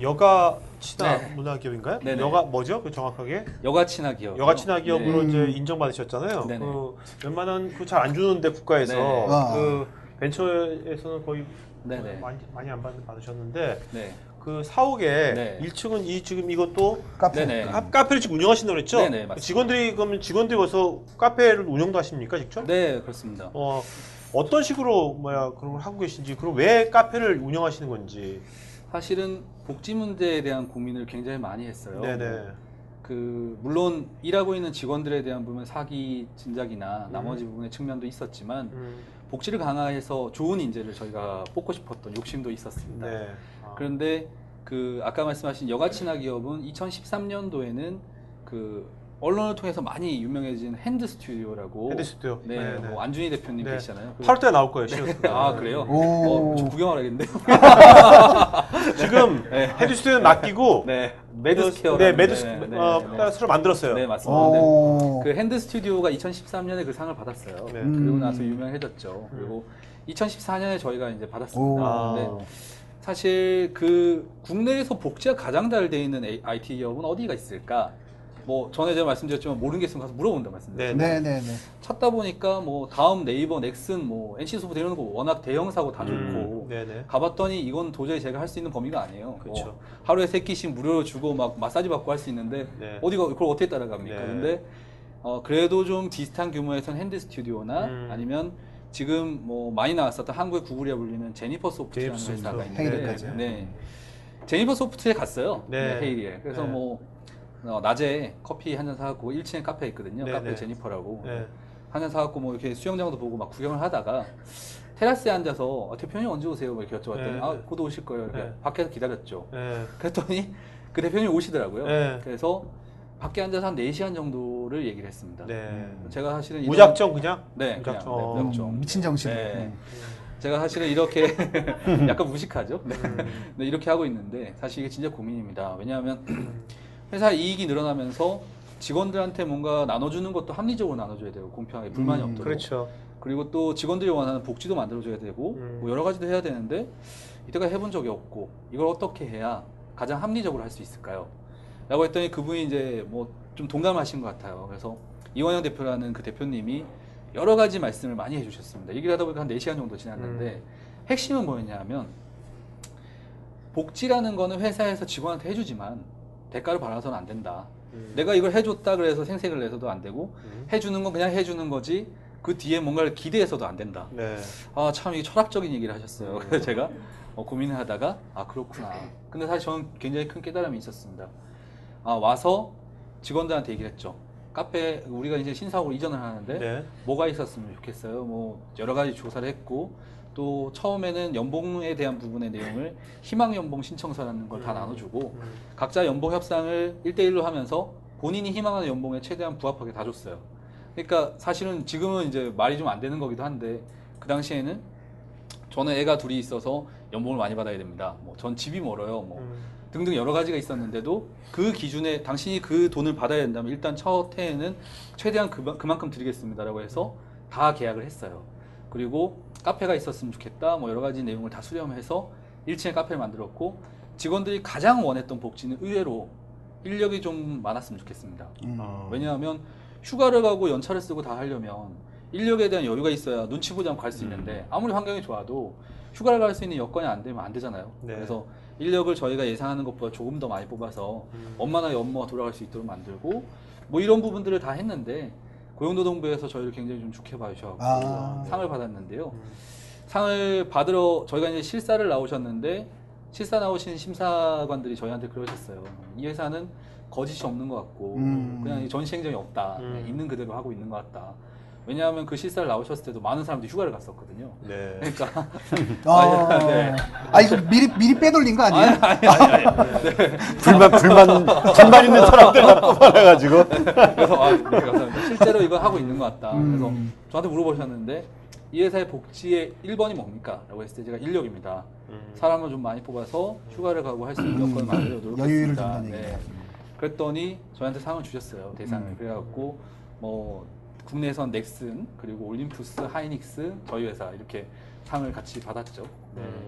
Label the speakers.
Speaker 1: 여가 친화
Speaker 2: 네.
Speaker 1: 문화 기업인가요?
Speaker 2: 네네.
Speaker 1: 여가 뭐죠? 그 정확하게
Speaker 2: 여가 친화 기업.
Speaker 1: 여가 친화 기업으로
Speaker 3: 네.
Speaker 1: 이제 인정받으셨잖아요.
Speaker 2: 네네.
Speaker 1: 그 웬만한 그 잘 안 주는데 국가에서
Speaker 2: 네.
Speaker 3: 아.
Speaker 1: 그 벤처에서는 거의
Speaker 2: 네네.
Speaker 1: 많이 많이 안 받, 받으셨는데
Speaker 2: 네.
Speaker 1: 그 사옥에
Speaker 2: 네.
Speaker 1: 1층은 이 지금 이것도
Speaker 3: 카페.
Speaker 2: 네네.
Speaker 1: 카, 카페를 지금 운영하신다고 그랬죠?
Speaker 2: 네네, 맞습니다.
Speaker 1: 직원들이 그러면 직원들이 와서 카페를 운영도 하십니까 직접?
Speaker 2: 네, 그렇습니다.
Speaker 1: 어 어떤 식으로 뭐야 그런 걸 하고 계신지 그리고 왜 카페를 운영하시는 건지.
Speaker 2: 사실은 복지 문제에 대한 고민을 굉장히 많이 했어요.
Speaker 1: 네네.
Speaker 2: 그 물론 일하고 있는 직원들에 대한 부분 사기 진작이나
Speaker 1: 음.
Speaker 2: 나머지 부분의 측면도 있었지만
Speaker 1: 음,
Speaker 2: 복지를 강화해서 좋은 인재를 저희가 뽑고 싶었던 욕심도 있었습니다.
Speaker 1: 네. 아.
Speaker 2: 그런데 그 아까 말씀하신 여가 친화 기업은 2013년도에는 그 언론을 통해서 많이 유명해진 핸드 스튜디오라고
Speaker 1: 헤드 스튜디오.
Speaker 2: 네,
Speaker 1: 네, 네.
Speaker 2: 뭐 안준희 대표님
Speaker 1: 네.
Speaker 2: 계시잖아요. 그-
Speaker 1: 8월 때 나올 거예요. 시어스.
Speaker 2: 아 그래요?
Speaker 3: 오.
Speaker 2: 어, 저 구경하라겠는데요.
Speaker 1: 지금
Speaker 2: 네.
Speaker 1: 헤드 스튜디오 맡기고
Speaker 2: 네, 매드스퀘어.
Speaker 1: 네, 매드
Speaker 2: 네, 네,
Speaker 1: 어,
Speaker 2: 네.
Speaker 1: 새로 만들었어요.
Speaker 2: 네, 맞습니다. 네.
Speaker 3: 오.
Speaker 2: 그 핸드 스튜디오가 2013년에 그 상을 받았어요.
Speaker 1: 네.
Speaker 2: 그리고
Speaker 3: 음.
Speaker 2: 나서 유명해졌죠. 그리고 2014년에 저희가 이제
Speaker 3: 오.
Speaker 2: 받았습니다. 근데 사실 그 국내에서 복지가 가장 잘 돼 있는 IT 기업은 어디가 있을까? 뭐 전에 제가 말씀드렸지만 모르는 게 있으면 가서 물어본다 말씀드렸죠.
Speaker 1: 네.
Speaker 3: 네네 네.
Speaker 2: 찾다 보니까 뭐 다음 네이버, 넥슨, 뭐 NC 소프트 이런 거 워낙 대형 사고 다 좋고
Speaker 1: 음, 네네.
Speaker 2: 가봤더니 이건 도저히 제가 할 수 있는 범위가 아니에요.
Speaker 1: 그쵸.
Speaker 2: 뭐 하루에 세 끼씩 무료로 주고 막 마사지 받고 할 수 있는데
Speaker 1: 네.
Speaker 2: 어디가 그걸 어떻게 따라갑니까?
Speaker 1: 네.
Speaker 2: 근데 어, 그래도 좀 비슷한 규모에선 핸드 스튜디오나
Speaker 1: 음.
Speaker 2: 아니면 지금 뭐 많이 나왔었던 한국의 구글에 불리는 제니퍼 소프트라는
Speaker 1: 제니퍼
Speaker 2: 회사가
Speaker 1: 소프트.
Speaker 2: 있는데
Speaker 3: 헤이리까지요.
Speaker 2: 네. 제니퍼 소프트에 갔어요.
Speaker 1: 네.
Speaker 2: 네. 헤이리에. 그래서
Speaker 1: 네.
Speaker 2: 뭐 어, 낮에 커피 한 잔 사갖고 1층에 카페 있거든요.
Speaker 1: 네,
Speaker 2: 카페
Speaker 1: 네.
Speaker 2: 제니퍼라고.
Speaker 1: 네.
Speaker 2: 한 잔 사갖고 뭐 이렇게 수영장도 보고 막 구경을 하다가 테라스에 앉아서 아, 대표님 언제 오세요? 뭐 이렇게 여쭤봤더니
Speaker 1: 네,
Speaker 2: 아
Speaker 1: 네.
Speaker 2: 곧 오실 거예요. 이렇게
Speaker 1: 네.
Speaker 2: 밖에서 기다렸죠.
Speaker 1: 네.
Speaker 2: 그랬더니 그 대표님이 오시더라고요.
Speaker 1: 네.
Speaker 2: 그래서 밖에 앉아서 한 4시간 정도를 얘기를 했습니다.
Speaker 1: 네.
Speaker 2: 제가 사실은 이런-
Speaker 1: 무작정 그냥?
Speaker 2: 네,
Speaker 1: 무작정.
Speaker 2: 그냥, 네,
Speaker 1: 어.
Speaker 2: 무작정.
Speaker 3: 음, 미친 정신.
Speaker 2: 네.
Speaker 3: 네.
Speaker 2: 제가 사실은 이렇게 약간 무식하죠. 네.
Speaker 1: 음.
Speaker 2: 네, 이렇게 하고 있는데 사실 이게 진짜 고민입니다. 왜냐하면 회사 이익이 늘어나면서 직원들한테 뭔가 나눠주는 것도 합리적으로 나눠줘야 되고 공평하게 불만이
Speaker 3: 음,
Speaker 2: 없도록.
Speaker 1: 그렇죠.
Speaker 2: 그리고 또 직원들이 원하는 복지도 만들어줘야 되고
Speaker 1: 음.
Speaker 2: 뭐 여러 가지도 해야 되는데 이때까지 해본 적이 없고 이걸 어떻게 해야 가장 합리적으로 할 수 있을까요? 라고 했더니 그분이 이제 뭐 좀 동감하신 것 같아요. 그래서 이원영 대표라는 그 대표님이 여러 가지 말씀을 많이 해주셨습니다. 얘기를 하다 보니까 한 4시간 정도 지났는데 핵심은 뭐였냐 하면 복지라는 거는 회사에서 직원한테 해주지만 대가를 받아서는 안 된다.
Speaker 1: 음.
Speaker 2: 내가 이걸 해줬다 그래서 생색을 내서도 안 되고
Speaker 1: 음.
Speaker 2: 해주는 건 그냥 해주는 거지 그 뒤에 뭔가를 기대해서도 안 된다.
Speaker 1: 네.
Speaker 2: 아참 이게 철학적인 얘기를 하셨어요.
Speaker 1: 음.
Speaker 2: 그래서 제가 어, 고민을 하다가 아 그렇구나. 근데 사실 저는 굉장히 큰 깨달음이 있었습니다. 아 와서 직원들한테 얘기를 했죠. 카페 우리가 이제 신사옥으로 이전을 하는데
Speaker 1: 네.
Speaker 2: 뭐가 있었으면 좋겠어요. 뭐 여러 가지 조사를 했고 또 처음에는 연봉에 대한 부분의 내용을 희망 연봉 신청서라는 걸다
Speaker 1: 음.
Speaker 2: 나눠주고
Speaker 1: 음.
Speaker 2: 각자 연봉 협상을 1대1로 하면서 본인이 희망하는 연봉에 최대한 부합하게 다 줬어요. 그러니까 사실은 지금은 이제 말이 좀 안 되는 거기도 한데 그 당시에는 저는 애가 둘이 있어서 연봉을 많이 받아야 됩니다. 뭐 전 집이 멀어요. 뭐
Speaker 1: 음.
Speaker 2: 등등 여러 가지가 있었는데도 그 기준에 당신이 그 돈을 받아야 된다면 일단 첫 해에는 최대한 그만, 그만큼 드리겠습니다라고 해서 다 계약을 했어요. 그리고 카페가 있었으면 좋겠다. 뭐 여러 가지 내용을 다 수렴해서 1층에 카페를 만들었고 직원들이 가장 원했던 복지는 의외로 인력이 좀 많았으면 좋겠습니다.
Speaker 3: 음.
Speaker 1: 어.
Speaker 2: 왜냐하면 휴가를 가고 연차를 쓰고 다 하려면 인력에 대한 여유가 있어야 눈치 보지 않고 갈 수 있는데 아무리 환경이 좋아도 휴가를 갈 수 있는 여건이 안 되면 안 되잖아요.
Speaker 1: 네.
Speaker 2: 그래서 인력을 저희가 예상하는 것보다 조금 더 많이 뽑아서
Speaker 1: 음.
Speaker 2: 엄마나 업무가 돌아갈 수 있도록 만들고 뭐 이런 부분들을 다 했는데 고용노동부에서 저희를 굉장히 좀 좋게 봐주셔서
Speaker 3: 아.
Speaker 2: 상을 받았는데요.
Speaker 1: 음.
Speaker 2: 상을 받으러 저희가 이제 실사를 나오셨는데 실사 나오신 심사관들이 저희한테 그러셨어요. 이 회사는 거짓이 없는 것 같고
Speaker 3: 음.
Speaker 2: 그냥 이 전시 행정이 없다.
Speaker 1: 음.
Speaker 2: 그냥 있는 그대로 하고 있는 것 같다. 왜냐하면 그 실사를 나오셨을 때도 많은 사람들이 휴가를 갔었거든요.
Speaker 1: 네.
Speaker 2: 그러니까
Speaker 3: 아,
Speaker 2: 아, 네.
Speaker 3: 아 이거 미리 미리 빼돌린 거 아니에요?
Speaker 4: 불만 불만 불만 있는 사람들만 뽑아내가지고
Speaker 2: 그래서 아, 네, 감사합니다. 실제로 이거 하고 있는 것 같다.
Speaker 3: 음.
Speaker 2: 그래서 저한테 물어보셨는데 이 회사의 복지의 1번이 뭡니까? 라고 했을 때 제가 인력입니다.
Speaker 1: 음.
Speaker 2: 사람을 좀 많이 뽑아서 휴가를 가고 할 수 있는 여건을 만들어 노력했습니다.
Speaker 3: 여유를 준다는
Speaker 2: 네.
Speaker 3: 얘기죠.
Speaker 2: 그랬더니 저한테 상을 주셨어요. 대상을.
Speaker 3: 음.
Speaker 2: 그래갖고 뭐 국내에선 넥슨 그리고 올림푸스, 하이닉스 저희 회사 이렇게 상을 같이 받았죠. 네.
Speaker 1: 음.